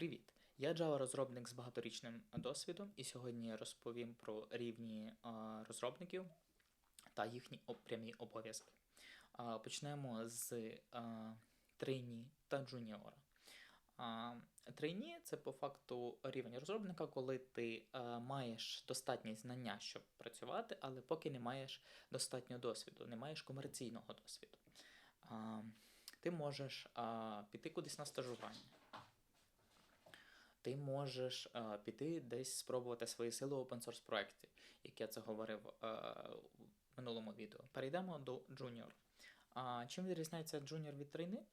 Привіт! Я Java-розробник з багаторічним досвідом, і сьогодні я розповім про рівні розробників та їхні прямі обов'язки. Почнемо з трейні та джуніора. Трейні це по факту рівень розробника, коли ти маєш достатні знання, щоб працювати, але поки не маєш достатнього досвіду, не маєш комерційного досвіду. Ти можеш піти кудись на стажування. Ти можеш е, піти десь спробувати свої сили у open source проєкті, як я це говорив е, в минулому відео. Перейдемо до Junior. А, чим відрізняється Junior від трейни?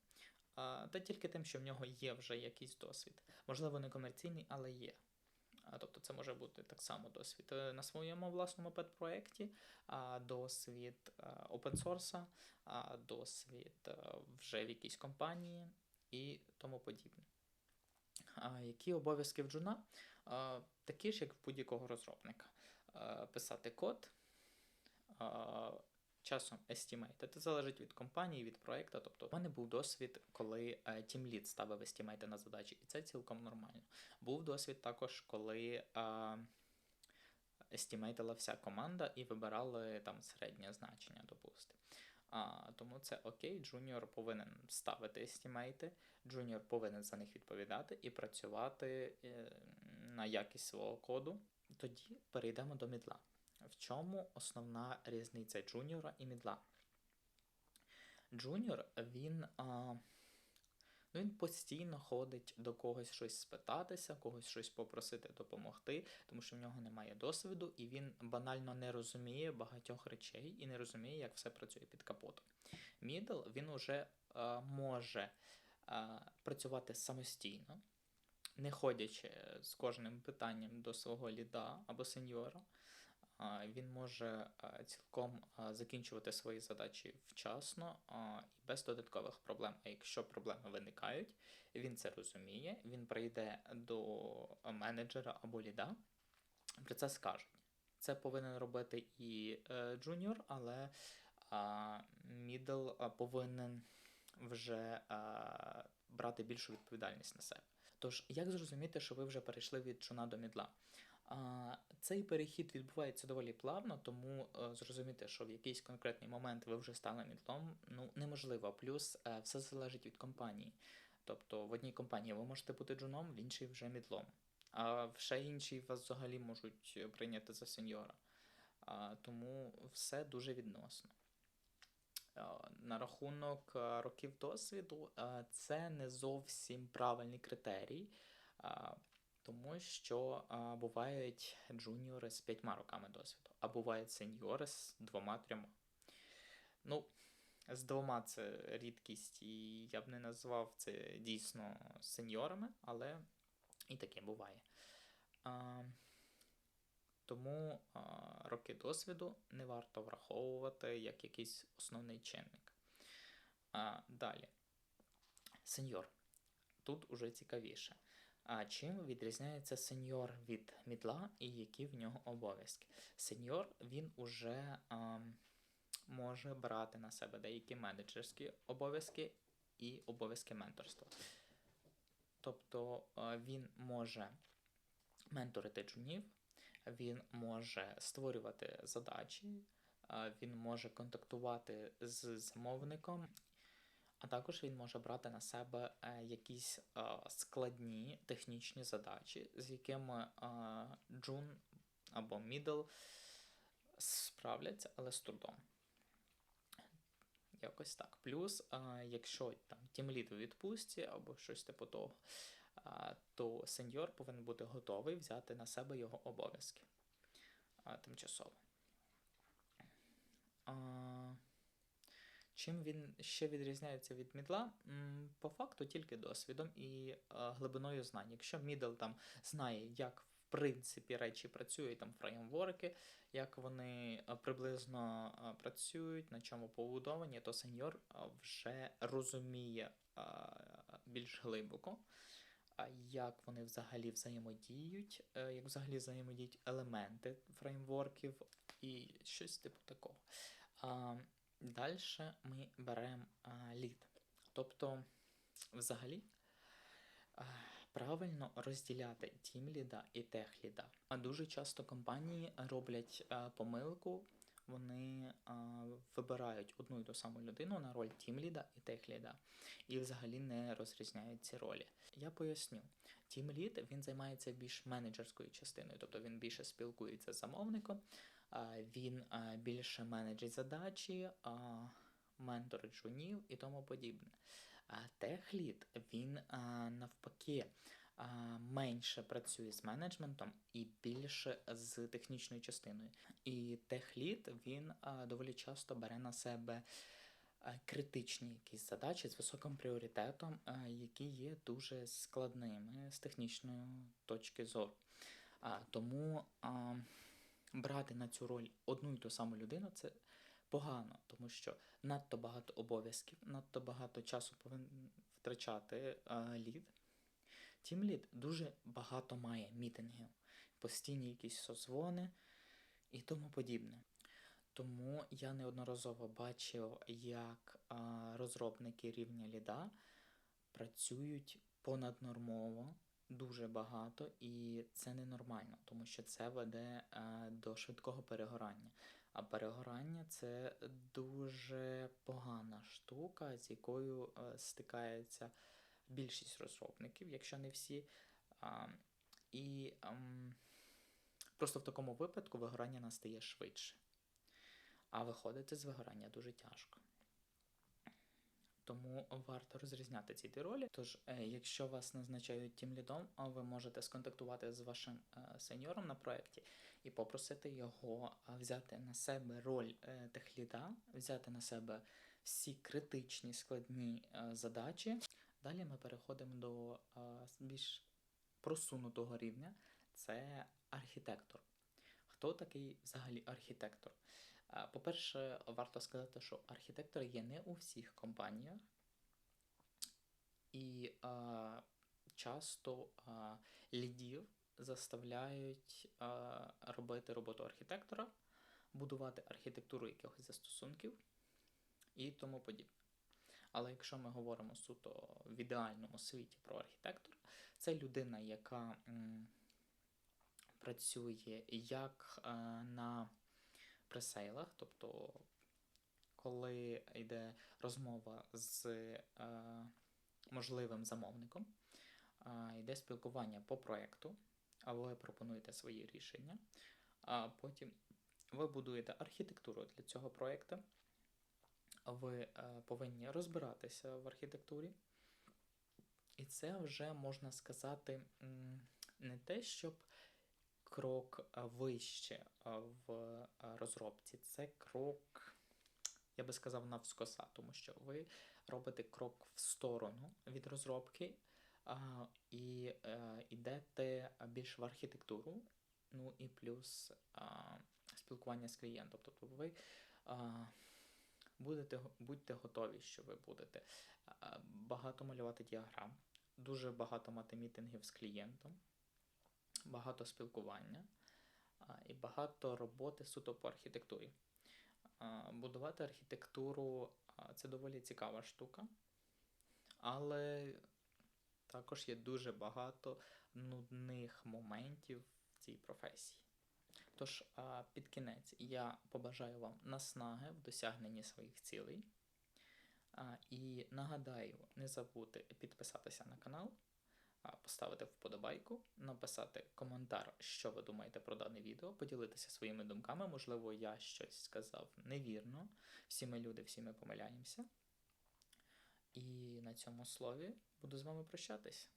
А, та тільки тим, що в нього є вже якийсь досвід. Можливо, не комерційний, але є. А, Тобто це може бути так само досвід е, на своєму власному пет-проєкті, а, досвід е, open source, а, досвід е, вже в якійсь компанії і тому подібне. Які обов'язки в джуна? Такі ж, як в будь-якого розробника. Писати код, часом estimate. Це залежить від компанії, від проєкту. Тобто, у мене був досвід, коли е, Team Lead ставив estimate на задачі, і це цілком нормально. Був досвід також, коли естімейтила вся команда і вибирали там середнє значення, допустимо. А, тому це окей, джуніор повинен ставити естімейти, джуніор повинен за них відповідати і працювати е, на якість свого коду. Тоді перейдемо до мідла. В чому основна різниця джуніора і мідла? Джуніор він, а, він постійно ходить до когось щось спитатися, когось щось попросити допомогти, тому що в нього немає досвіду, і він банально не розуміє багатьох речей і не розуміє, як все працює під капотом. Мідл він уже а, може а, працювати самостійно, не ходячи з кожним питанням до свого ліда або сеньора. Він може цілком закінчувати свої задачі вчасно і без додаткових проблем. А якщо проблеми виникають, він це розуміє, він прийде до менеджера або ліда, про це скажуть. Це повинен робити і е, джуніор, але мідл повинен вже брати більшу відповідальність на себе. Тож, як зрозуміти, що ви вже перейшли від джуна до мідла? Цей перехід відбувається доволі плавно, тому е, зрозуміти, що в якийсь конкретний момент ви вже стали мідлом, ну неможливо. Плюс е, все залежить від компанії. Тобто в одній компанії ви можете бути джуном, в іншій вже мідлом. А в ще інші вас взагалі можуть прийняти за сеньора. Тому все дуже відносно. На рахунок років досвіду, це не зовсім правильний критерій, тому що а, бувають джуніори з п'ятьма роками досвіду, а бувають сеньори з двома-трьома. Ну, з двома це рідкість, і я б не назвав це дійсно сеньорами, але і таке буває. А, тому а, роки досвіду не варто враховувати як якийсь основний чинник. А, Далі. Сеньор. Тут уже цікавіше. А чим відрізняється сеньор від мідла і які в нього обов'язки? Сеньор він уже а, може брати на себе деякі менеджерські обов'язки і обов'язки менторства. Тобто а, він може менторити джунів, він може створювати задачі, а, він може контактувати з замовником, а також він може брати на себе е, якісь е, складні технічні задачі, з якими е, джун або мідл справляться, але з трудом. Якось так. Плюс, якщо там тімліт у відпустці або щось типу того, то сеньор повинен бути готовий взяти на себе його обов'язки тимчасово. Чим він ще відрізняється від мідла? По факту тільки досвідом і е, глибиною знань. Якщо мідл там знає, як в принципі речі працюють, там фреймворки, як вони е, приблизно е, працюють, на чому побудовані, то сеньор вже розуміє більш глибоко, як вони взагалі взаємодіють, як взагалі взаємодіють елементи фреймворків і щось типу такого. Далі ми беремо лід. Тобто, взагалі, правильно розділяти тімліда і техліда. А дуже часто компанії роблять помилку. Вони вибирають одну і ту саму людину на роль тімліда і техліда, і взагалі не розрізняють ці ролі. Я поясню. Тімлід він займається більш менеджерською частиною, тобто він більше спілкується з замовником, він більше менеджить задачі, а, менторить жунів і тому подібне. Техлід він навпаки менше працює з менеджментом і більше з технічною частиною. І техлід він доволі часто бере на себе критичні якісь задачі з високим пріоритетом, які є дуже складними з технічної точки зору. Тому брати на цю роль одну і ту саму людину це погано, тому що надто багато обов'язків, надто багато часу повинен втрачати а, лід. Тім лід дуже багато має мітингів, постійні якісь созвони і тому подібне. Тому я неодноразово бачив, як а, розробники рівня ліда працюють понаднормово дуже багато, і це ненормально, тому що це веде а, до швидкого перегорання. А перегорання це дуже погана штука, з якою а, стикається більшість розробників, якщо не всі. І ам, просто в такому випадку вигорання настає швидше. А виходити з вигорання дуже тяжко. Тому варто розрізняти ці дві ролі. Тож, е, якщо вас назначають тім лідом, ви можете сконтактувати з вашим е, сеньором на проєкті і попросити його е, взяти на себе роль техліда, взяти на себе всі критичні складні задачі. Далі ми переходимо до більш просунутого рівня це архітектор. Хто такий взагалі архітектор? Е, По-перше, варто сказати, що архітектори є не у всіх компаніях, і е, часто е, лідів заставляють е, робити роботу архітектора, будувати архітектуру якихось застосунків і тому подібне. Але якщо ми говоримо суто в ідеальному світі про архітектора, це людина, яка м, працює як е, на пресейлах, тобто коли йде розмова з е, можливим замовником, е, йде спілкування по проєкту, а ви пропонуєте свої рішення, а потім ви будуєте архітектуру для цього проєкту. Ви е, повинні розбиратися в архітектурі, і це вже можна сказати не те, щоб крок е, вище е, в е, розробці, це крок, я би сказав, навскоса, тому що ви робите крок в сторону від розробки і йдете більш в архітектуру, ну і плюс спілкування з клієнтом. Тобто ви будете, будьте готові, що ви будете багато малювати діаграм, дуже багато мати мітингів з клієнтом, багато спілкування і багато роботи суто по архітектурі. Будувати архітектуру це доволі цікава штука, але також є дуже багато нудних моментів в цій професії. Тож, під кінець я побажаю вам наснаги в досягненні своїх цілей. І нагадаю, не забудьте підписатися на канал, поставити вподобайку, написати коментар, що ви думаєте про дане відео, поділитися своїми думками. Можливо, я щось сказав невірно. Всі ми люди, всі ми помиляємося. І на цьому слові буду з вами прощатись.